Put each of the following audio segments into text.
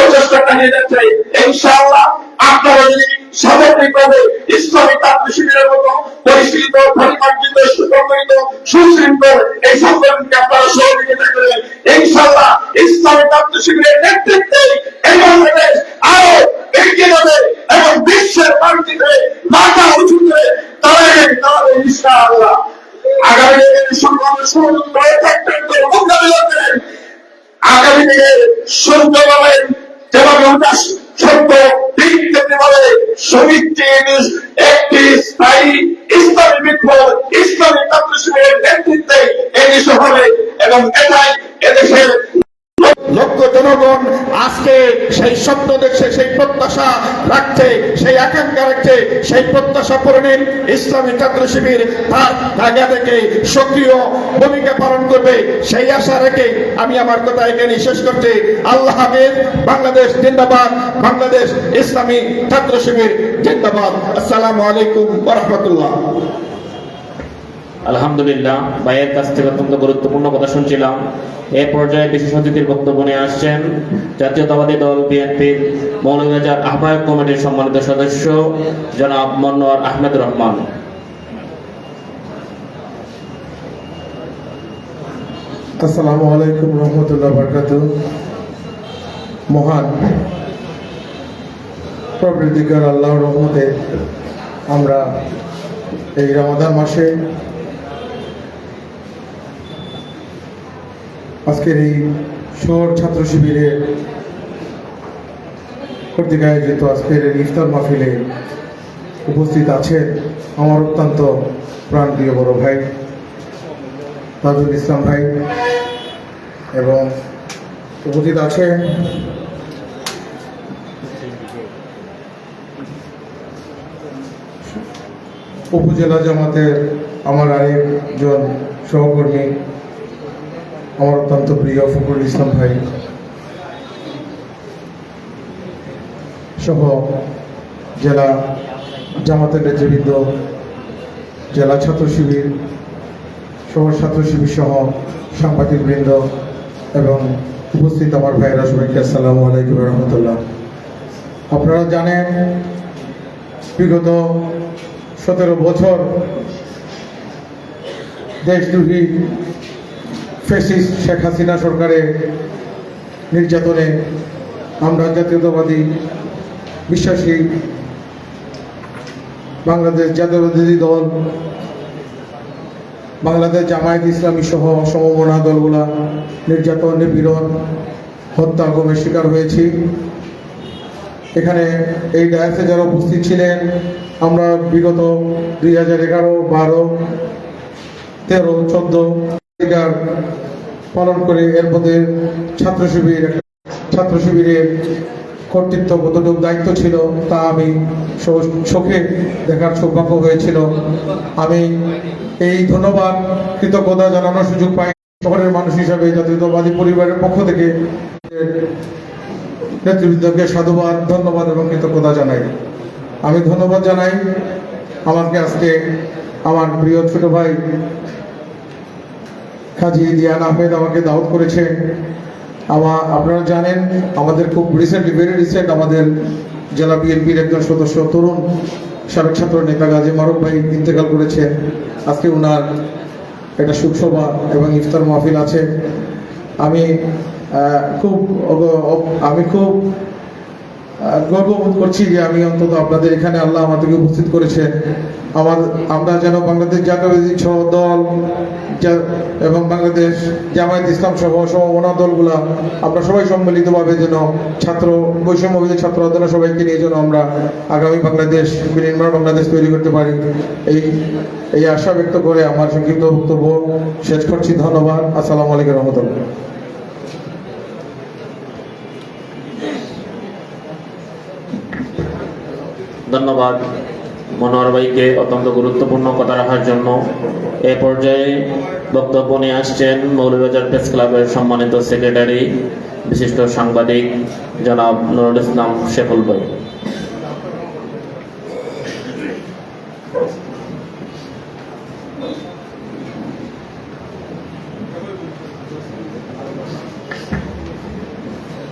প্রচেষ্টা চালিয়ে যাচ্ছে। ইনশাআল্লাহ আপনারা যদি সামগ্রিকভাবে ইসলামী ছাত্র শিবিরের মতো পরিশীলিত পরিমার্জিত, সুসংগঠিত, সুশৃঙ্খল এই সংগঠনকে আপনারা সহযোগিতা করেন ইনশাআল্লাহ ইসলামী ছাত্র শিবিরের নেতৃত্বে এই বাংলাদেশ আরও এগিয়ে যাবে এবং বিশ্বের মাটিতে মাথা উঁচু করে দাঁড়াবে। দাঁড়াবে ইনশাআল্লাহ। আগামী দিনের সংগ্রামে সহযোগ থাকবেন মোকাবিলা করেন আগামী দিনে সত্য পাবেন যেভাবে উদাস সত্য যেতে পারে সমিতির একটি স্থায়ী ইসলামী বিপ্লব, ইসলামী নেতৃত্বে এই দেশে হবে এবং এটাই এদেশের লক্ষ জনগণ আজকে সেই স্বপ্ন দেখছে, সেই প্রত্যাশা রাখছে, সেই আকাঙ্ক্ষা রাখছে, সেই প্রত্যাশা পূরণের ইসলামী ছাত্র শিবির তার জায়গা থেকে সক্রিয় ভূমিকা পালন করবে। সেই আশা রেখে আমি আমার কথা এখানে শেষ করছি। আল্লাহ হাফেজ, বাংলাদেশ জিন্দাবাদ, বাংলাদেশ ইসলামী ছাত্র শিবির জিন্দাবাদ। আসসালামু আলাইকুম রহমতুল্লাহ। আলহামদুলিল্লাহ, ভাইয়ের কাছ থেকে অত্যন্ত গুরুত্বপূর্ণ কথা শুনছিলাম। এ পর্যায়ে বিশেষ অতিথির বক্তব্য নিয়ে আসছেন জাতীয়তাবাদী দল বিএনপির মৌলভীবাজার আহ্বায়ক কমিটির সম্মানিত সদস্য জনাব মনোয়ার আহমেদ রহমান। আসসালামু আলাইকুম রহমতুল্লাহ বরকাত। মহান প্রবৃত্তিকার আল্লাহর রহমতে আমরা এই রমাদান মাসে আজকের এই শহর ছাত্র শিবিরে কর্তৃক আয়োজিত আজকের এই ইফতার মাহফিলে উপস্থিত আছেন আমার অত্যন্ত প্রাণপ্রিয় বড় ভাই তাজুল ইসলাম ভাই এবং উপস্থিত আছেন উপজেলা জামাতের আমার আরেকজন সহকর্মী আমার অত্যন্ত প্রিয় ফখরুল ইসলাম ভাই সহ জেলা জামাতের নেতৃবৃন্দ, জেলা ছাত্র শিবির শহর ছাত্র শিবির সহ সাংবাদিক বৃন্দ এবং উপস্থিত আমার ভাইয়েরা সবাইকে আসসালামু আলাইকুম রহমতুল্লাহ। আপনারা জানেন বিগত সতেরো বছর দেশদ্রোহী ফেসিস্ট শেখ হাসিনা সরকারের নির্যাতনে আমরা জাতীয়তাবাদী বিশ্বাসী বাংলাদেশ জাতীয়তাবাদী দল, বাংলাদেশ জামায়াত ইসলামী সহ সমমনা দলগুলা নির্যাতন নিপীড়ন হত্যা গমের শিকার হয়েছি। এখানে এই ডায়াসে যারা উপস্থিত ছিলেন, আমরা বিগত দুই হাজার এগারো, বারো, তেরো, চোদ্দ পালন করে এর মধ্যে ছাত্র শিবির ছাত্র শিবিরের কর্তৃত্ব কতটুকু দায়িত্ব ছিল তা আমি চোখে দেখার সৌভাগ্য হয়েছিল। আমি এই ধন্যবাদ, কৃতজ্ঞতা জানানোর সুযোগ পাই শহরের মানুষ হিসাবে, জাতীয়তাবাদী পরিবারের পক্ষ থেকে। নেতৃবৃন্দকে সাধুবাদ, ধন্যবাদ এবং কৃতজ্ঞতা জানাই। আমি ধন্যবাদ জানাই আমাকে আজকে আমার প্রিয় ছোট ভাই কাজী দিয়ান আহমেদ আমাকে দাওয়াত করেছেন আমার আপনারা জানেন, আমাদের খুব রিসেন্টলি ভেরি রিসেন্ট আমাদের জেলা বিএনপির একজন সদস্য তরুণ সাবেক ছাত্র নেতা গাজী মারুফ ভাই ইন্তেকাল করেছেন আজকে ওনার একটা সুখসভা এবং ইফতার মাহফিল আছে। আমি খুব আমি খুব গর্ববোধ করছি যে আমি অন্তত আপনাদের এখানে আল্লাহ আমাদেরকে উপস্থিত করেছে আমার, আমরা যেন বাংলাদেশ জাতীয়বাদী সহ দল এবং বাংলাদেশ জামায়াত ইসলাম সহ সমমনা দলগুলা, আমরা সবাই সম্মিলিতভাবে যেন ছাত্র, বৈষম্য বিরোধী ছাত্র আন্দোলন সবাইকে নিয়ে যেন আমরা আগামী বাংলাদেশ বিনির্মাণ বাংলাদেশ তৈরি করতে পারি। এই এই আশা ব্যক্ত করে আমার সংক্ষিপ্ত বক্তব্য শেষ করছি। ধন্যবাদ। আসসালামু আলাইকুম রহমতুল্লাহ। ধন্যবাদ। মনোহর ভাইকে অত্যন্ত গুরুত্বপূর্ণ কথা রাখার জন্য এ পর্যায়ে বক্তব্য নিয়ে আসছেন মৌলভীবাজার প্রেস ক্লাবের সম্মানিত সেক্রেটারি, বিশিষ্ট সাংবাদিক জনাব নুরুল ইসলাম শেফুল ভাই।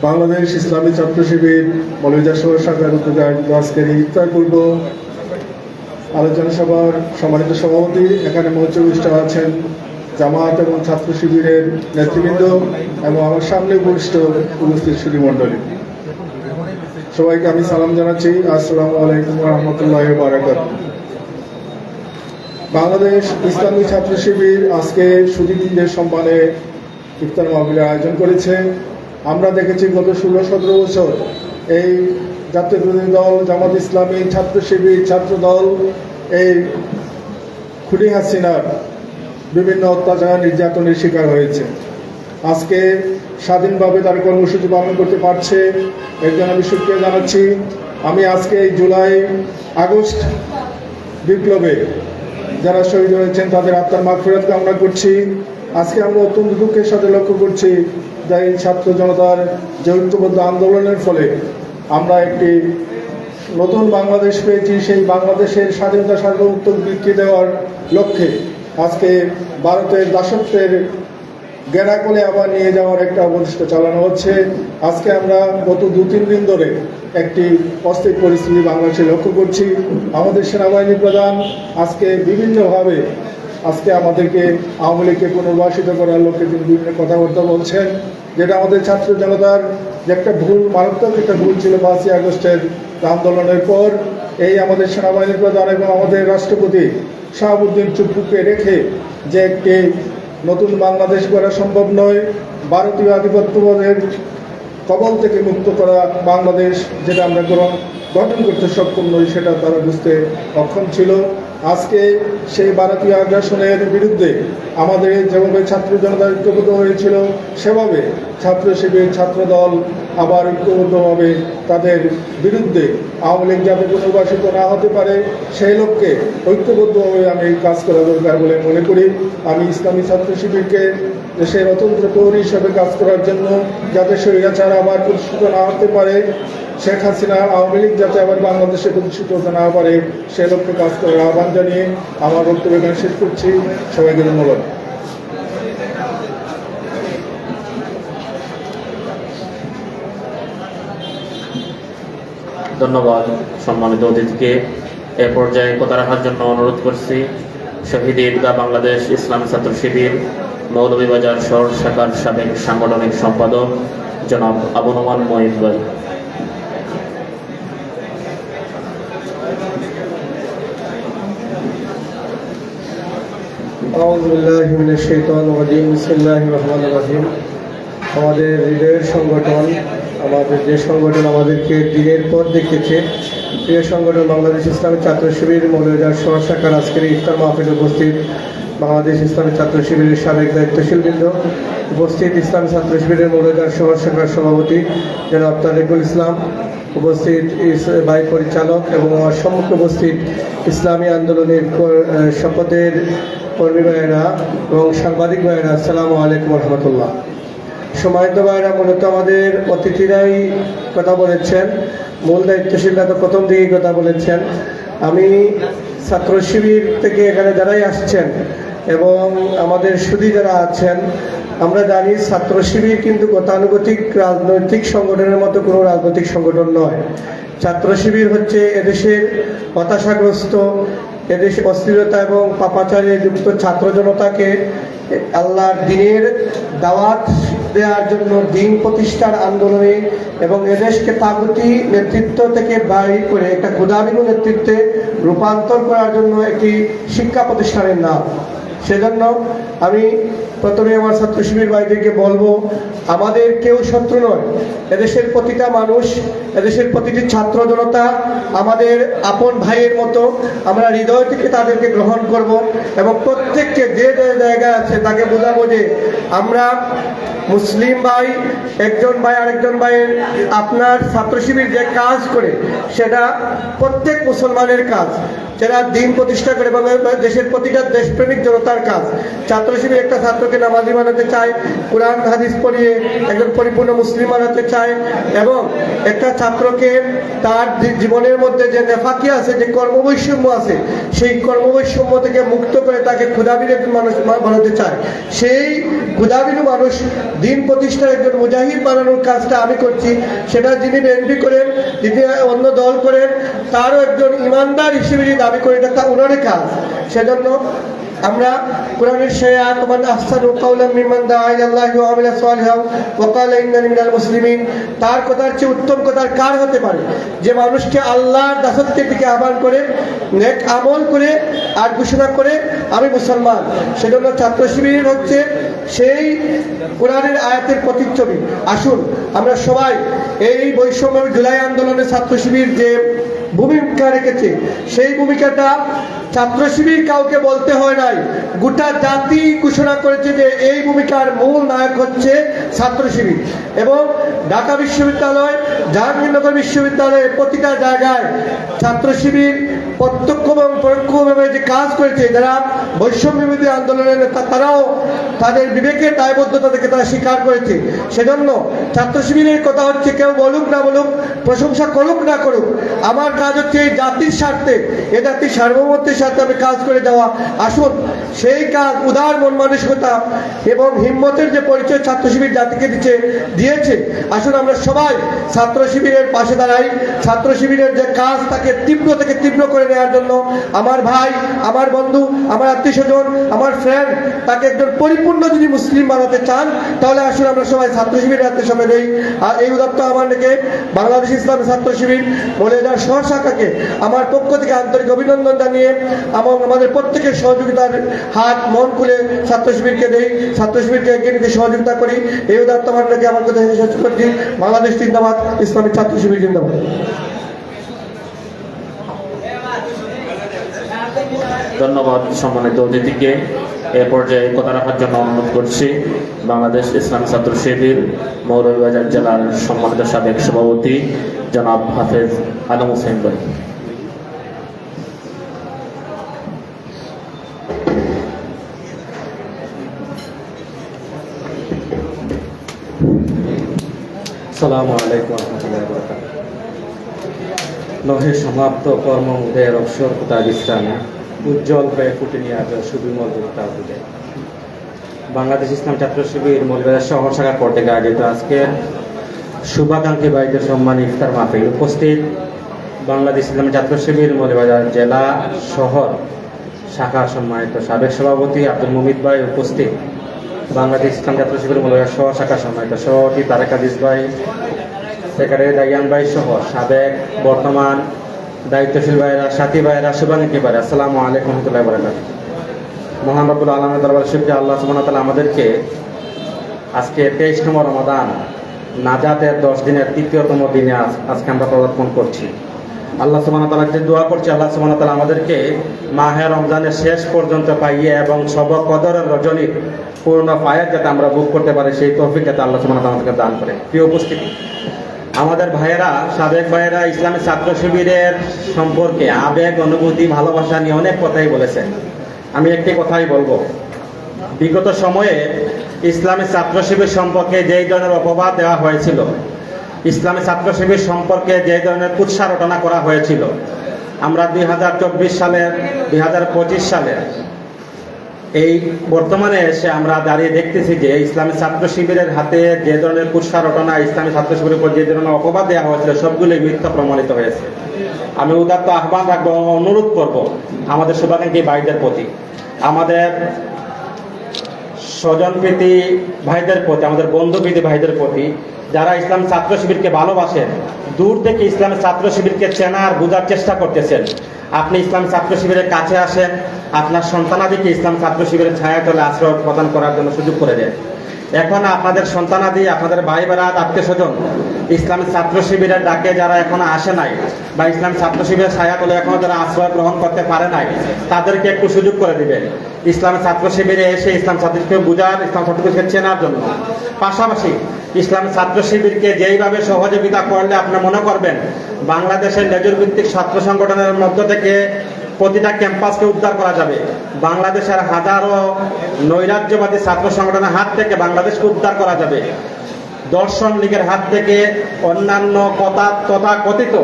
বাংলাদেশ ইসলামী ছাত্র শিবির শহর শাখার উদ্যোগে ইফতার পূর্ব। আলোচনা সভার সম্মানিত সভাপতি এখানে মঞ্চে উপস্থিত আছেন জামায়াত এবং ছাত্র শিবিরের নেতৃবৃন্দ এবং আমার সামনে উপস্থিত উপস্থিত সুধী সবাইকে আমি সালাম জানাচ্ছি। আসসালামু আলাইকুম রহমতুল্লাহ বারাকাত বাংলাদেশ ইসলামী ছাত্র শিবির আজকে সুদীপদের সম্মানে ইফতার মাহফিলের আয়োজন করেছে। আমরা দেখেছি গত ষোলো সতেরো বছর এই জাতীয় বিরোধী দল, জামাত ইসলামী ছাত্র শিবির ছাত্র দল এই খুনি হাসিনার বিভিন্ন অত্যাচার নির্যাতনের শিকার হয়েছে। আজকে স্বাধীনভাবে তার কর্মসূচি পালন করতে পারছে এর জন্য আমি সুক্রিয়া জানাচ্ছি। আমি আজকে এই জুলাই আগস্ট বিপ্লবে যারা শহীদ হয়েছেন, তাদের আত্মার মাগফিরাত কামনা করছি। আজকে আমরা অত্যন্ত দুঃখের সাথে লক্ষ্য করছি যে এই ছাত্র জনতার যে ঐক্যবদ্ধ আন্দোলনের ফলে আমরা একটি নতুন বাংলাদেশ পেয়েছি, সেই বাংলাদেশের স্বাধীনতা সার্বভৌমত্ব বৃদ্ধি দেওয়ার লক্ষ্যে আজকে ভারতের দাসত্বের গেরাকলে আবার নিয়ে যাওয়ার একটা অবশিষ্ট চালানো হচ্ছে। আজকে আমরা গত দু তিন দিন ধরে একটি অস্থির পরিস্থিতি বাংলাদেশে লক্ষ্য করছি। আমাদের সেনাবাহিনী প্রধান আজকে বিভিন্নভাবে আজকে আমাদেরকে আওয়ামী লীগকে পুনর্বাসিত করার লক্ষ্যে তিনি বিভিন্ন কথাবার্তা বলছেন। যেটা আমাদের ছাত্র জনতার যে একটা ভুল, মারাত্মক একটা ভুল ছিল পাঁচই আগস্টের আন্দোলনের পর, এই আমাদের সেনাবাহিনী প্রধান এবং আমাদের রাষ্ট্রপতি শাহাবুদ্দিন চুপ্পুকে রেখে যে একটি নতুন বাংলাদেশ করা সম্ভব নয়, ভারতীয় আধিপত্যবাদের কবল থেকে মুক্ত করা বাংলাদেশ যেটা আমরা গ্রহণ, গঠন করতে সক্ষম নই, সেটা তারা বুঝতে অক্ষম ছিল। আজকে সেই ভারতীয় আগ্রাসনের বিরুদ্ধে আমাদের যেভাবে ছাত্র জনতা ঐক্যবদ্ধ হয়েছিল, সেভাবে ছাত্র শিবির ছাত্র দল আবার ঐক্যবদ্ধভাবে তাদের বিরুদ্ধে আওয়ামী লীগ যাতে পুনর্বাসিত না হতে পারে, সেই লক্ষ্যে ঐক্যবদ্ধভাবে আমি কাজ করা দরকার বলে মনে করি। আমি ইসলামী ছাত্র শিবিরকে দেশের অতন্ত্র প্রহরী হিসেবে কাজ করার জন্য যাতে স্বৈরাচার আবার প্রতিষ্ঠিত না হতে পারে, শেখ হাসিনা আওয়ামী লীগ যাতে আবার বাংলাদেশে প্রতিষ্ঠিত হতে না পারে সে লক্ষ্যে কাজ করার আহ্বান জানিয়ে আমার বক্তব্য এখানে শেষ করছি। সবাইকে ধন্যবাদ। ধন্যবাদ সম্মানিত অতিথিকে। এ পর্যায়ে কথা রাখার জন্য অনুরোধ করছি, শহীদ ঈদগাহ বাংলাদেশ ইসলাম ছাত্র শিবির মৌলভীবাজার শহর শাখার সাবেক সাংগঠনিক সম্পাদক, জনাব আবু নোমান মহিদ ভাই। আমাদের হৃদয়ের সংগঠন আমাদের যে সংগঠন আমাদেরকে দিনের পর দেখেছে প্রিয় সংগঠন বাংলাদেশ ইসলামী ছাত্র শিবির মৌলবাজার শহর শাখার আজকের ইফতার মাহফিলে উপস্থিত বাংলাদেশ ইসলামী ছাত্র শিবিরের সাবেক দায়িত্বশীল বৃন্দ উপস্থিত ইসলামী ছাত্র শিবিরের মৌলবাজার শহর শাখার সভাপতি জনাব তারেকুল ইসলাম, উপস্থিত বাইক পরিচালক এবং আমার সম্মুখে উপস্থিত ইসলামী আন্দোলনের শপথের কর্মী ভাইয়েরা এবং সাংবাদিক ভাইয়েরা, আসসালামু আলাইকুম রহমতুল্লাহ। সময়ত ভাইয়েরা মূলত আমাদের অতিথিরাই কথা বলেছেন। মূল দায়িত্বশীলরা তো প্রথম দিকেই কথা বলেছেন। আমি ছাত্র শিবির থেকে এখানে যারাই আসছেন এবং আমাদের সুদী যারা আছেন, আমরা জানি ছাত্র শিবির কিন্তু গতানুগতিক রাজনৈতিক সংগঠনের মতো কোনো রাজনৈতিক সংগঠন নয়। ছাত্র শিবির হচ্ছে এদেশের হতাশাগ্রস্ত, এদেশে অস্থিরতা এবং পাপাচারে যুক্ত ছাত্র জনতাকে আল্লাহর দিনের দাওয়াত দেওয়ার জন্য দিন প্রতিষ্ঠার আন্দোলনে এবং এদেশকে তাগুতি নেতৃত্ব থেকে বাইর করে একটা ক্ষুদাবিনু নেতৃত্বে রূপান্তর করার জন্য একটি শিক্ষা প্রতিষ্ঠানের নাম। সেজন্য আমি প্রথমে আমার ছাত্র শিবির ভাইদেরকে বলব, আমাদের কেউ শত্রু নয়। এদেশের প্রতিটা মানুষ, এদেশের প্রতিটি ছাত্র জনতা আমাদের আপন ভাইয়ের মতো, আমরা হৃদয় থেকে তাদেরকে গ্রহণ করব এবং প্রত্যেককে যে জায়গায় আছে তাকে বোঝাবো যে আমরা মুসলিম ভাই, একজন ভাই, আরেকজন ভাইয়ের আপনার ছাত্র শিবির যে কাজ করে, সেটা প্রত্যেক মুসলমানের কাজ। যারা দিন প্রতিষ্ঠা করে এবং দেশের প্রতিটা দেশপ্রেমিক জনতার কাজ। ছাত্র শিবির একটা ছাত্রকে নামাজি বানাতে চায়, কোরআন, হাদিস পড়িয়ে একজন পরিপূর্ণ মুসলিম বানাতে চায় এবং একটা ছাত্রকে তার জীবনের মধ্যে যে নেফাকি আছে, যে কর্মবৈষম্য আছে, সেই কর্মবৈষম্য থেকে মুক্ত করে তাকে ক্ষুদাবির একজন মানুষ বানাতে চায়। সেই ক্ষুদাবিনু মানুষ দিন প্রতিষ্ঠার একজন মুজাহিদ বানানোর কাজটা আমি করছি। সেটা যিনি বিএনপি করেন, যিনি অন্য দল করেন, তারও একজন ইমানদার হিসেবে দাবি করি, এটা ওনারই কাজ। সেজন্য আমরা কোরআনের শেয়া তোমার আহসানু কাউলাম মিমান দা ওয়া আমিলা সালিহান ওয়া ক্বালা ইন্নানি মিনাল মুসলিমিন। তার কথার চেয়ে উত্তম কথার কার হতে পারে? যে মানুষকে আল্লাহর দাসত্বের দিকে আহ্বান করে, নেক আমল করে, আর ঘোষণা করে, আমি মুসলমান। সেজন্য ছাত্র শিবির হচ্ছে সেই কোরআনের আয়াতের প্রতিচ্ছবি। আসুন, আমরা সবাই এই বৈষম্য জুলাই আন্দোলনের ছাত্র শিবির যে ভূমিকা রেখেছে। সেই ভূমিকাটা ছাত্র শিবির কাউকে বলতে হয় নাই। গোটা জাতি ঘোষণা করেছে যে এই ভূমিকার মূল নায়ক হচ্ছে ছাত্র শিবির। এবং ঢাকা বিশ্ববিদ্যালয়, জাহাঙ্গীরনগর বিশ্ববিদ্যালয়ের প্রতিটা জায়গায় ছাত্র শিবির প্রত্যক্ষ এবং পরোক্ষভাবে যে কাজ করেছে, যারা বৈষম্য বিরোধী আন্দোলনের নেতা, তারাও তাদের বিবেকের দায়বদ্ধতা থেকে তারা স্বীকার করেছে। সেজন্য ছাত্র শিবিরের কথা হচ্ছে, কেউ বলুক না বলুক, প্রশংসা করুক না করুক, আমার কাজ হচ্ছে এই জাতির স্বার্থে, এ জাতির সার্বভৌমত্বের স্বার্থে আমি কাজ করে যাওয়া। আসুন, সেই কাজ, উদার মন মানসিকতা এবং হিম্মতের যে পরিচয় ছাত্র শিবির জাতিকে দিচ্ছে, দিয়েছে। আসুন আমরা সবাই ছাত্র শিবিরের পাশে দাঁড়াই। ছাত্র শিবিরের যে কাজ তাকে তীব্র থেকে তীব্র করে নেওয়ার জন্য আমার ভাই, আমার বন্ধু, আমার আত্মীয় স্বজন, আমার ফ্রেন্ড তাকে একজন পরিপূর্ণ যদি মুসলিম বানাতে চান, তাহলে আসুন আমরা সবাই ছাত্র শিবিরের হাতে সবাই দেই। আর এই উদাত্ত আমার থেকে বাংলাদেশ ইসলামী ছাত্র শিবির মলেদার সহ শাখাকে আমার পক্ষ থেকে আন্তরিক অভিনন্দন জানিয়ে এবং আমাদের প্রত্যেকের সহযোগিতার হাত, মন খুলে ছাত্র শিবিরকে দেই। ছাত্র শিবিরকে এগিয়ে নিতে সহযোগিতা করি। এই উদাত্ত আমার থেকে আমার কথা শেষ করছি বাংলাদেশ জিন্দাবাদ, ইসলামিক ছাত্র শিবির জিন্দাবাদ। ধন্যবাদ সম্মানিত অতিথিকে। এ পর্যায়ে কথা রাখার জন্য অনুরোধ করছি বাংলাদেশ ইসলাম ছাত্র শিবির মৌলভীবাজার জেলার সম্মানিত সাবেক সভাপতি জনাব হাফেজ আলম হোসেন ভাই। সালামু আলাইকুম রহমতুল্লাহ নহে সমাপ্ত কর্ম উদয়ের অবসর কোথা বিশ্রামে? উজ্জ্বল হয়ে ফুটে নিয়ে আসবে সুবিমল দেবতা উদয় বাংলাদেশ ইসলাম ছাত্র শিবির মৌলবাজার শহর শাখার পর আয়োজিত আজকে শুভাকাঙ্ক্ষী ভাইদের সম্মান ইফতার মাহফিল উপস্থিত। বাংলাদেশ ইসলাম ছাত্র শিবির মৌলবাজার জেলা শহর শাখার সম্মানিত সাবেক সভাপতি আব্দুল মুমিদ ভাই উপস্থিত। বাংলাদেশ ইসলাম ছাত্র শিবির মৌলবাজার শহর শাখার সম্মানিত সভাপতি তারেক আজিজ ভাই, সেক্রেটারি দাইয়ান ভাই সহ সাবেক বর্তমান দায়িত্বশীল ভাইরা সাথী ভাইরা শুভাকাঙ্ক্ষী ভাইরা আসসালামু আলাইকুম রহমতুল্লাহ বরাকাত মহান রব্বুল আলমের দরবার শিবকে আল্লাহ সুবহানাহু ওয়া তাআলা আমাদেরকে আজকে তেইশ নম্বর রমাদান, নাজাতের দশ দিনের তৃতীয়তম দিনে আজ- আজকে আমরা পদার্পণ করছি। আল্লাহ সুবহানাহু ওয়া তাআলা যে দোয়া করছি, আল্লাহ সুবহানাহু ওয়া তাআলা আমাদেরকে মাহে রমজানের শেষ পর্যন্ত পাইয়ে এবং সব কদরের রজনীর পূর্ণ পায়ের যাতে আমরা বুক করতে পারি, সেই তৌফিক যাতে আল্লাহ ওয়া আমাদেরকে দান করে। প্রিয় উপস্থিতি আমাদের ভাইয়েরা, সাবেক ভাইয়েরা ইসলামী ছাত্র শিবিরের সম্পর্কে আবেগ, অনুভূতি, ভালোবাসা নিয়ে অনেক কথাই বলেছেন। আমি একটি কথাই বলব। বিগত সময়ে ইসলামী ছাত্র শিবির সম্পর্কে যেই ধরনের অপবাদ দেওয়া হয়েছিল ইসলামী ছাত্র শিবির সম্পর্কে যে ধরনের কুৎসা রটনা করা হয়েছিল, আমরা দুই হাজার চব্বিশ সালের, দুই হাজার পঁচিশ সালের এই বর্তমানে এসে আমরা দাঁড়িয়ে দেখতেছি যে ইসলামী ছাত্র শিবিরের হাতে যে ধরনের কুৎসা রটনা ইসলামী ছাত্র শিবিরের উপর যে ধরনের অপবাদ দেওয়া হয়েছিল সবগুলোই মিথ্যা প্রমাণিত হয়েছে। আমি উদাত্ত আহ্বান রাখব অনুরোধ করব আমাদের শুভাকাঙ্ক্ষী ভাইদের প্রতি, আমাদের স্বজনপ্রীতি ভাইদের প্রতি, আমাদের বন্ধুপ্রীতি ভাইদের প্রতি, যারা ইসলাম ছাত্র শিবিরকে ভালোবাসেন দূর থেকে ইসলামের ছাত্র শিবিরকে চেনার বোঝার চেষ্টা করতেছেন। আপনি ইসলাম ছাত্র শিবিরের কাছে আসেন, আপনার সন্তানাদিকে ইসলাম ছাত্র শিবিরের ছায়াতলে আশ্রয় প্রদান করার জন্য সুযোগ করে দেন। এখন আপনাদের সন্তানাদি, আপনাদের ভাই বেড়াত আত্মীয় স্বজন ইসলাম ছাত্র শিবিরের ডাকে যারা এখনও আসে নাই বা ইসলাম ছাত্র শিবিরের ছায়া তলে এখনও যারা আশ্রয় গ্রহণ করতে পারে নাই, তাদেরকে একটু সুযোগ করে দিবেন। ইসলাম ছাত্র শিবিরে এসে ইসলাম ছাত্রকে বুঝার, ইসলাম ছাত্রকে চেনার জন্য। পাশাপাশি ইসলাম ছাত্র শিবিরকে যেইভাবে সহযোগিতা করলে আপনি মনে করবেন, বাংলাদেশের লেজুর ভিত্তিক ছাত্র সংগঠনের মধ্য থেকে প্রতিটা ক্যাম্পাসকে উদ্ধার করা যাবে। বাংলাদেশের হাজারো নৈরাজ্যবাদী ছাত্র সংগঠনের হাত থেকে বাংলাদেশকে উদ্ধার করা যাবে। দর্শন লীগের হাত থেকে অন্যান্য কথা তথা কথিত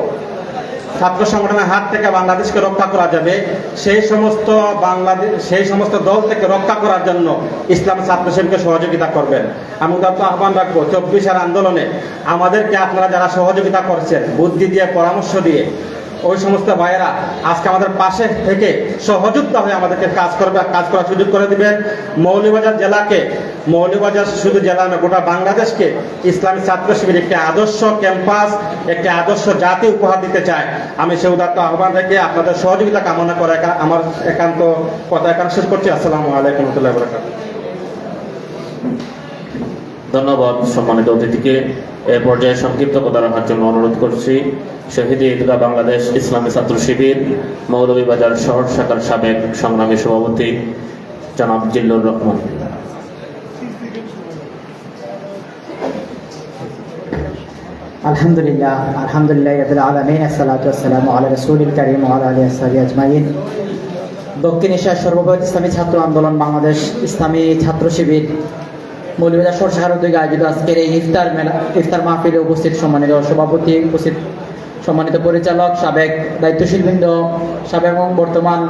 ছাত্র সংগঠনের হাত থেকে বাংলাদেশকে রক্ষা করা যাবে। সেই সমস্ত বাংলাদেশ সেই সমস্ত দল থেকে রক্ষা করার জন্য ইসলাম ছাত্র শিবিরকে সহযোগিতা করবেন। আমি তো আহ্বান রাখব, চব্বিশের আন্দোলনে আমাদেরকে আপনারা যারা সহযোগিতা করছেন, বুদ্ধি দিয়ে, পরামর্শ দিয়ে ওই সমস্ত ভাইয়েরা আজকে আমাদের পাশে থেকে সহযোগিতা হয়ে আমাদেরকে কাজ করবে, কাজ করার সুযোগ করে দিবেন মৌলভীবাজার জেলাকে, মৌলভীবাজার শুধু জেলা না গোটা বাংলাদেশকে ইসলামী ছাত্র শিবির একটি আদর্শ ক্যাম্পাস, একটি আদর্শ জাতি উপহার দিতে চায়। আমি সে উদাত্ত আহ্বান রেখে আপনাদের সহযোগিতা কামনা করে আমার একান্ত কথা এখানে শেষ করছি। আসসালামু আলাইকুম রহমতুল্লাহ বরকাত ধন্যবাদ সম্মানিত অতিথিকে। এ পর্যায়ে সংক্ষিপ্ত কথা রাখার জন্য অনুরোধ করছি, শহীদ ঈদগাহ বাংলাদেশ ইসলামী ছাত্র শিবির, মৌলভীবাজার শহর শাখার সাবেক সংগ্রামী সভাপতি, জনাব জিল্লুর রহমান। আলহামদুলিল্লাহ আলহামদুলিল্লাহ রবিল আলমিন, আসসালাতু আসসালামু আলা রসুলিল করিম আলা আসসালি আজমাইন। দক্ষিণ এশিয়ার সর্ববৃহৎ ইসলামী ছাত্র আন্দোলন বাংলাদেশ ইসলামী ছাত্র শিবির মৌলভীবাজার সরসার উদ্যোগে আয়োজিত আজকের এই ইফতার মেলা, ইফতার মাহফিলে উপস্থিত সম্মানিত সভাপতি, উপস্থিত সম্মানিত পরিচালক, সাবেক দায়িত্বশীল বৃন্দ সাবেক এবং বর্তমান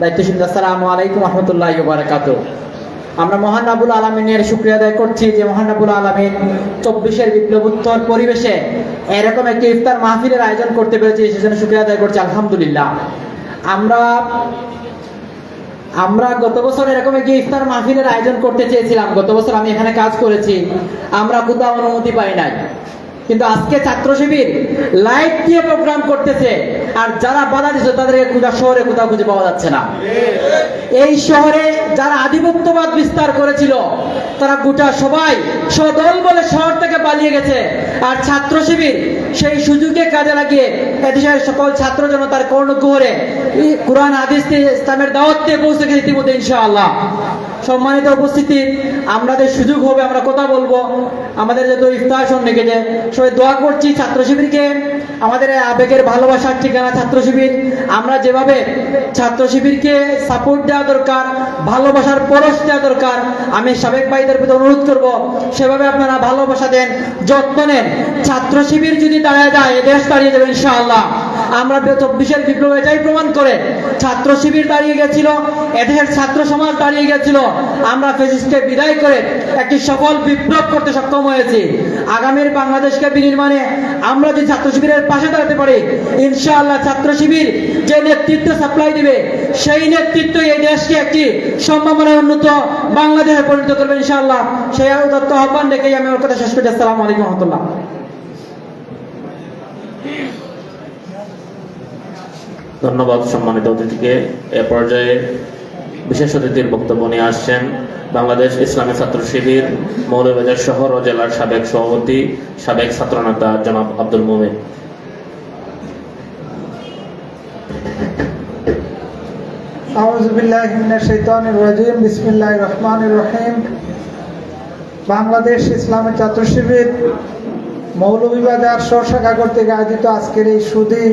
দায়িত্বশীল আসসালামু আলাইকুম রহমতুল্লাহ বারাকাত আমরা মহান রাবুল আলমিনের শুক্রিয়া আদায় করছি যে মহান রাবুল আলমিন চব্বিশের বিপ্লবোত্তর পরিবেশে এরকম একটি ইফতার মাহফিলের আয়োজন করতে পেরেছি সেজন্য শুক্রিয়া আদায় করছি, আলহামদুলিল্লাহ। আমরা আমরা গত বছর এরকম একটি ইফতার মাহফিলের আয়োজন করতে চেয়েছিলাম। গত বছর আমি এখানে কাজ করেছি। আমরা কোথাও অনুমতি পাই নাই। কিন্তু আজকে ছাত্র শিবির লাইভ দিয়ে প্রোগ্রাম করতেছে। আর যারা বাধা দিচ্ছে তাদেরকে কোথাও শহরে কোথাও খুঁজে পাওয়া যাচ্ছে না। এই শহরে যারা আধিপত্যবাদ বিস্তার করেছিল, তারা গোটা সবাই সদল বলে শহর থেকে পালিয়ে গেছে। আর ছাত্র শিবির সেই সুযোগে কাজে লাগিয়ে এদেশের সকল ছাত্র জনতার কর্ণকুহরে কোরআন, হাদিস, ইসলামের দাওয়াত দিয়ে পৌঁছে গেছে ইতিমধ্যে, ইনশাআল্লাহ। সম্মানিত উপস্থিতি আমাদের সুযোগ হবে আমরা কথা বলব। আমাদের যেহেতু ইফতার সন্নিকেটে সবাই দোয়া করছি ছাত্র শিবিরকে আমাদের আবেগের ভালোবাসার ঠিকানা ছাত্র শিবির আমরা যেভাবে ছাত্র শিবিরকে সাপোর্ট দেওয়া দরকার, ভালোবাসার পরশ দেওয়া দরকার, আমি সাবেক ভাইদের প্রতি অনুরোধ করব, সেভাবে আপনারা ভালোবাসা দেন, যত্ন নেন। ছাত্র শিবির যদি দাঁড়ায় যায়, এ দেশ দাঁড়িয়ে যাবে ইনশাআল্লাহ। আমরা চব্বিশের বিপ্লব এটাই প্রমাণ করে ছাত্র শিবির দাঁড়িয়ে গেছিল, এদেশের ছাত্র সমাজ দাঁড়িয়ে গেছিল। আমরা ফেসিসকে বিদায় করে একটি সফল বিপ্লব করতে সক্ষম হয়েছি। আগামীর বাংলাদেশকে বিনির্মাণে আমরা যদি ছাত্র শিবিরের পাশে দাঁড়াতে পারি, ইনশাআল্লাহ ছাত্র শিবির যে নেতৃত্ব সাপ্লাই দিবে, সেই নেতৃত্ব এই দেশকে একটি সম্ভাবনায় উন্নত বাংলাদেশে পরিণত করবে ইনশাআল্লাহ। সেই দত্ত আহ্বান রেখেই আমি ওর কথা শেষ করছি। আসসালামু আলাইকুম রহমতুল্লাহ। ধন্যবাদ সম্মানিত অতিথিকে। এ পর্যায়ে বিশেষ অতিথির বক্তব্য নিয়ে আসছেন বাংলাদেশ ইসলামী ছাত্র শিবির, মৌলভীবাজার শহর ও জেলার সাবেক সভাপতি, সাবেক ছাত্রনেতা জনাব আব্দুল মোমেন। বাংলাদেশ ইসলামী ছাত্র শিবির, মৌলভীবাজার শাখা কর্তৃক আয়োজিত আজকের এই সুদী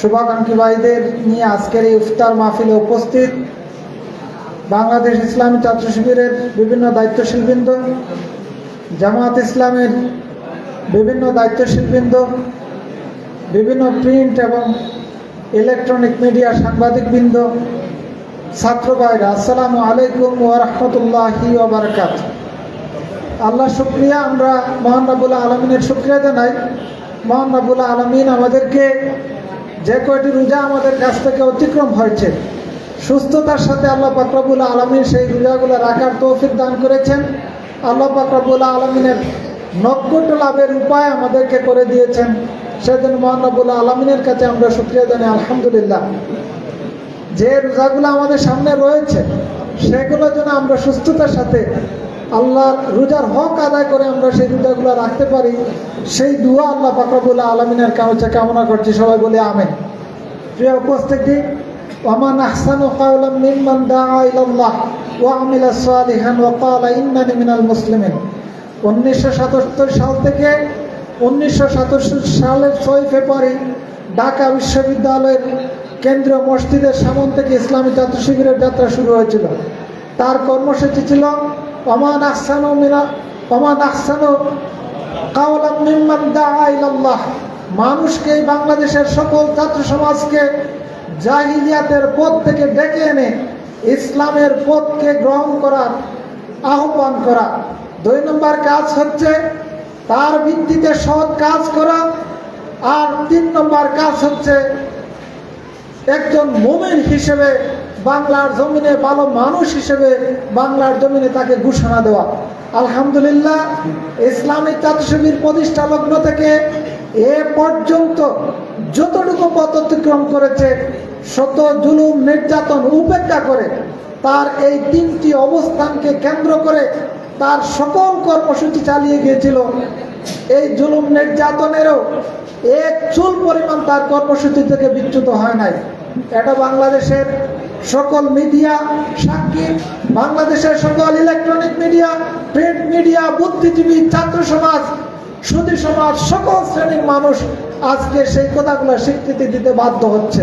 শুভাকাঙ্ক্ষী ভাইদের নিয়ে আজকের এই ইফতার মাহফিলে উপস্থিত। বাংলাদেশ ইসলামী ছাত্র শিবিরের বিভিন্ন দায়িত্বশীল বৃন্দ জামাত ইসলামের বিভিন্ন দায়িত্বশীল বৃন্দ বিভিন্ন প্রিন্ট এবং ইলেকট্রনিক মিডিয়া সাংবাদিকবৃন্দ, ছাত্র ভাইরা, আসসালামু আলাইকুম ওয়া রাহমাতুল্লাহি ওয়া বারাকাতুহু। আল্লাহ শুক্রিয়া, আমরা মহান রাবুল আলমিনের শুক্রিয়া জানাই। মহান রাবুল আলমিন আমাদেরকে যে কয়টি রোজা আমাদের কাছ থেকে অতিক্রম হয়েছে সুস্থতার সাথে আল্লাহ পাকরাবুল আলমিন সেই রোজাগুলো রাখার তৌফিক দান করেছেন। আল্লাহ পাকরাবুল আলমিনের নক্ষত্র লাভের উপায় আমাদেরকে করে দিয়েছেন। সেজন্য মহানবুল আলমিনের কাছে আমরা শুক্রিয়া জানি আলহামদুলিল্লাহ। যে রোজাগুলো আমাদের সামনে রয়েছে, সেগুলো যেন আমরা সুস্থতার সাথে আল্লাহর রোজার হক আদায় করে আমরা সেই রোজাগুলো রাখতে পারি, সেই দুয়া আল্লাহ পাকরাবুল আলমিনের কাছে কামনা করছি। সবাই বলে আমেন। প্রিয় উপস্থিতি ওমান আহসানু কাওলাম মিম্মান দাআ ইলাল্লাহ ওয়া আমিলা সালিহান ওয়া ক্বালা ইন্নানি মিনাল মুসলিমিন 1977 সাল থেকে উনিশশো সালের ছয় ফেব্রুয়ারি ঢাকা বিশ্ববিদ্যালয়ের কেন্দ্রীয় মসজিদের সামন থেকে ইসলামী ছাত্র শিবিরের যাত্রা শুরু হয়েছিল। তার কর্মসূচি ছিল অমান আহসানু মিনা অমান আহসানু কাওলাম মিম্মান দাআ ইলাল্লাহ মানুষকে বাংলাদেশের সকল ছাত্র সমাজকে জাহিলিয়াতের পথ থেকে ডেকে এনে ইসলামের পথকে গ্রহণ করার আহ্বান করা। দুই নম্বর কাজ হচ্ছে তার ভিত্তিতে সৎ কাজ করা। আর তিন নম্বর কাজ হচ্ছে একজন মুমিন হিসেবে বাংলার জমিনে ভালো মানুষ হিসেবে বাংলার জমিনে তাকে ঘোষণা দেওয়া। আলহামদুলিল্লাহ, ইসলামিক জাতিসেবীর প্রতিষ্ঠা লগ্ন থেকে এ পর্যন্ত যতটুকু পথ অতিক্রম করেছে, শত জুলুম, নির্যাতন উপেক্ষা করে তার এই তিনটি অবস্থানকে কেন্দ্র করে তার সকল কর্মসূচি চালিয়ে গিয়েছিল। এই জুলুম, নির্যাতনেরও এক চুল পরিমাণ তার কর্মসূচি থেকে বিচ্যুত হয় নাই। এটা বাংলাদেশের সকল মিডিয়া, সাক্ষী, বাংলাদেশের সকল ইলেকট্রনিক মিডিয়া, প্রিন্ট মিডিয়া, বুদ্ধিজীবী, ছাত্র সমাজ সুদী সমাজ, সকল শ্রেণির মানুষ আজকে সেই কথাগুলো স্বীকৃতি দিতে বাধ্য হচ্ছে।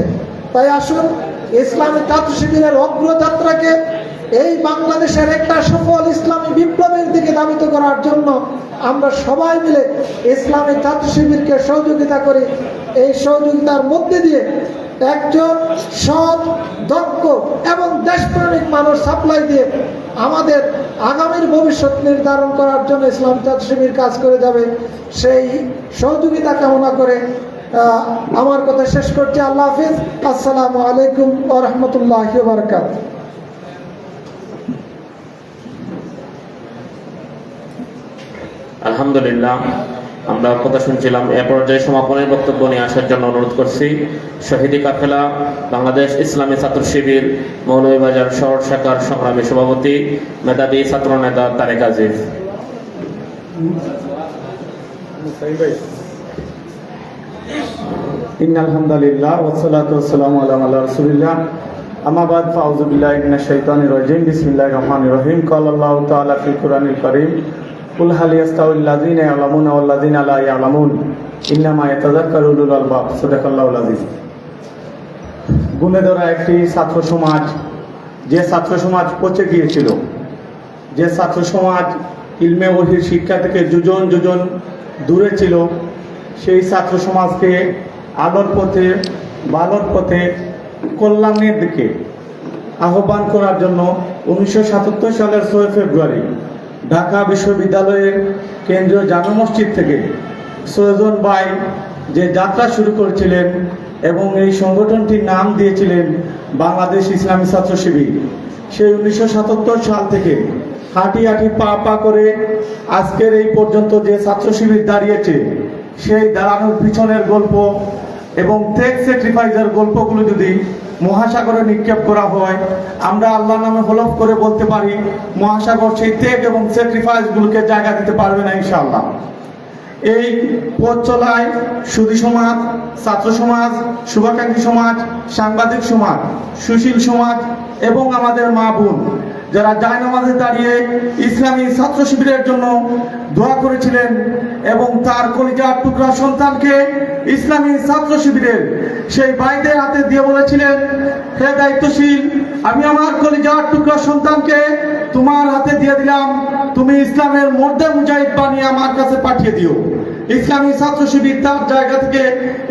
তাই আসুন, ইসলামী ছাত্র শিবিরের অগ্রযাত্রাকে এই বাংলাদেশের একটা সফল ইসলামী বিপ্লবের দিকে দাবিত করার জন্য আমরা সবাই মিলে ইসলামী ছাত্র শিবিরকে সহযোগিতা করি। এই সহযোগিতার মধ্যে দিয়ে একজন সৎ, দক্ষ এবং দেশপ্রেমিক মানুষ সাপ্লাই দিয়ে আমাদের আগামীর ভবিষ্যৎ নির্ধারণ করার জন্য ইসলাম ছাত্র শিবির কাজ করে যাবে। সেই সহযোগিতা কামনা করে আমার কথা শেষ করছি। আল্লাহ হাফিজ। আসসালামু আলাইকুম ও বারকাত আলহামদুলিল্লাহ। আমরা কথা শুনছিলাম এ পর্যায়ে সমাপনের বক্তব্য নিয়ে আসার জন্য অনুরোধ করছি শহীদি কাফেলা বাংলাদেশ ইসলামী ছাত্র শিবির মৌলভীবাজার শহর শাখার সংগ্রামী সভাপতি মেধাবী ছাত্র নেতা তারেক আজিজ إن الحمد لله والصلاة والسلام على على رسول الله أما بعد فأعوذ بالله من الشيطان الرجيم بسم الله الرحمن الرحيم قال الله تعالى في القرآن الكريم قل هل يستوي الذين يعلمون والذين لا يعلمون إنما يتذكر أولو الألباب صدق الله العظيم গুণে ধরা একটি ছাত্র সমাজ যে ছাত্র সমাজ পচে গিয়েছিল যে ছাত্র সমাজ ইলমে ওহির শিক্ষা থেকে যোজন যোজন দূরে ছিল সেই ছাত্র সমাজকে আলোর পথে ভালোর পথে কল্যাণের দিকে আহ্বান করার জন্য উনিশশো সাতাত্তর সালের ছয় ফেব্রুয়ারি ঢাকা বিশ্ববিদ্যালয়ের কেন্দ্রীয় জামা মসজিদ থেকে সৈয়দন বাই যে যাত্রা শুরু করেছিলেন এবং এই সংগঠনটির নাম দিয়েছিলেন বাংলাদেশ ইসলামী ছাত্র শিবির। সেই উনিশশো সাতাত্তর সাল থেকে হাঁটি হাঁটি পা পা করে আজকের এই পর্যন্ত যে ছাত্র শিবির দাঁড়িয়েছে, সেই দাঁড়ানোর পিছনের গল্প এবং ত্যাগ স্যাক্রিফাইসের গল্পগুলো যদি মহাসাগরে নিক্ষেপ করা হয়। আমরা আল্লাহ নামে হলফ করে বলতে পারি, মহাসাগর সেই ত্যাগ এবং স্যাক্রিফাইসগুলোকে জায়গা দিতে পারবে না ইনশাআল্লাহ। এই পথ চলায় সুধী সমাজ, ছাত্র সমাজ, শুভাকাঙ্ক্ষী সমাজ, সাংবাদিক সমাজ, সুশীল সমাজ এবং আমাদের মা বোন যারা জায়নামাজে দাঁড়িয়ে ইসলামী ছাত্র শিবিরের জন্য দোয়া করেছিলেন এবং তার কলিজার টুকরা সন্তানকে ইসলামী ছাত্র শিবিরের সেই ভাইদের হাতে দিয়ে বলেছিলেন, হে দায়িত্বশীল, আমি আমার কলিজার টুকরা সন্তানকে তোমার হাতে দিয়ে দিলাম। তুমি ইসলামের মধ্যে মুজাহিদ বানিয়ে আমার কাছে পাঠিয়ে দিও। ইসলামী ছাত্র শিবির তার জায়গা থেকে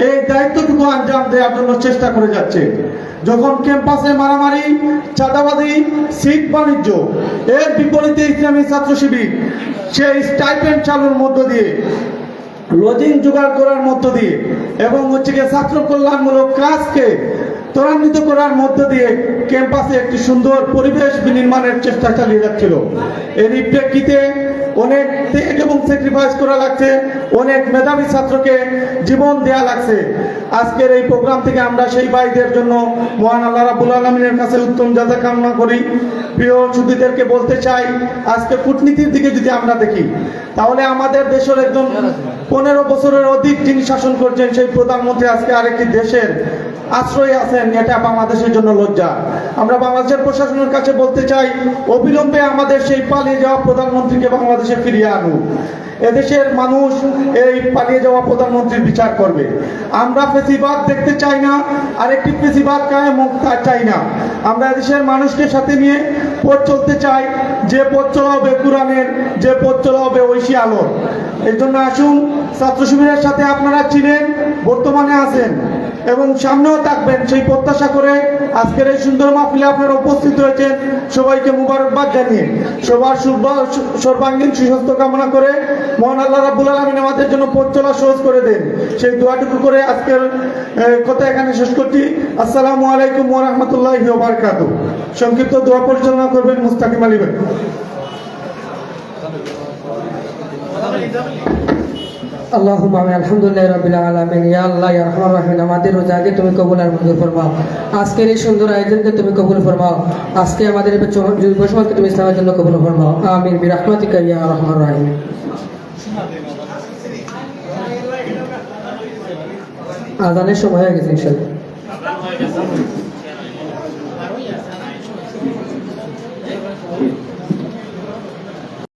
এই দায়িত্বটুকু আঞ্জাম দেওয়ার জন্য চেষ্টা করে যাচ্ছে। যখন ক্যাম্পাসে মারামারি, চাঁদাবাজি, সিট বাণিজ্য, এর বিপরীতে ইসলামী ছাত্র শিবির, সেই স্টাইপেন্ড চালুর মধ্য দিয়ে লজিং জোগাড় করার মধ্য দিয়ে, এবং হচ্ছে গিয়ে ছাত্র কল্যাণমূলক কাজকে ত্বরান্বিত করার মধ্য দিয়ে ক্যাম্পাসে একটি সুন্দর পরিবেশ বিনির্মাণের চেষ্টা চালিয়ে যাচ্ছিল। এরই প্রেক্ষিতে অনেক ত্যাগ এবং স্যাক্রিফাইস করা লাগছে, অনেক মেধাবী ছাত্রকে জীবন দেয়া লাগছে। আজকের এই প্রোগ্রাম থেকে আমরা সেই ভাইদের জন্য মহান আল্লাহ রাবুল আলমিনের কাছে উত্তম যাতা কামনা করি। প্রিয় সুদীদেরকে বলতে চাই, আজকে কূটনীতির দিকে যদি আমরা দেখি, তাহলে আমাদের দেশের একজন পনেরো বছরের অধিক যিনি শাসন করছেন, সেই প্রধানমন্ত্রী আজকে আরেকটি দেশের আশ্রয়ে আছেন, এটা বাংলাদেশের জন্য লজ্জা। আমরা বাংলাদেশের প্রশাসনের কাছে বলতে চাই, অবিলম্বে আমাদের সেই পালিয়ে যাওয়া প্রধানমন্ত্রীকে বাংলাদেশে ফিরিয়ে আনুক। এদেশের মানুষ এই পালিয়ে যাওয়া প্রধানমন্ত্রীর বিচার করবে। আমরা ফেসিবাদ দেখতে চাই না, আরেকটি ফেসিবাদ কায়েম হোক তা চাই না। আমরা এদেশের মানুষকে সাথে নিয়ে পথ চলতে চাই, যে পথ চলা হবে কোরআনের, যে পথ চলা হবে ঐশী আলোর। এই জন্য আসুন, ছাত্র শিবিরের সাথে আপনারা ছিলেন বর্তমানে আছেন। এবং সামনেও থাকবেন সেই প্রত্যাশা করে আজকের এই সুন্দর মাহফিলে আপনারা উপস্থিত হয়েছেন সবাইকে মুবারকবাদ জানিয়ে সবার সুব- সর্বাঙ্গীন সুস্বাস্থ্য কামনা করে মহান আল্লাহ রাবুল আলমিন আমাদের জন্য পথ চলা সহজ করে দেন। সেই দোয়াটুকু করে আজকের কথা এখানে শেষ করছি। আসসালামু আলাইকুম ওয়া রাহমাতুল্লাহি ওয়া বারাকাতুহু। সংক্ষিপ্ত দোয়া পরিচালনা করবেন মুস্তাকিম আলী ভাই। আল্লাহুম্মা আলহামদুলিল্লাহি রাব্বিল আলামিন। ইয়া আল্লাহ, ইয়া রহমান রহিম তুমি কবুল আর মঞ্জুর ফরমাও। আজকের এই তুমি কবুল ফরমাও। আজকে আমাদের তুমি ইসলামের জন্য আমিন, বিরহমাতিকা ইয়া রহমান রহিম। আজানের সময় হয়ে গেছে, ইনশাআল্লাহ।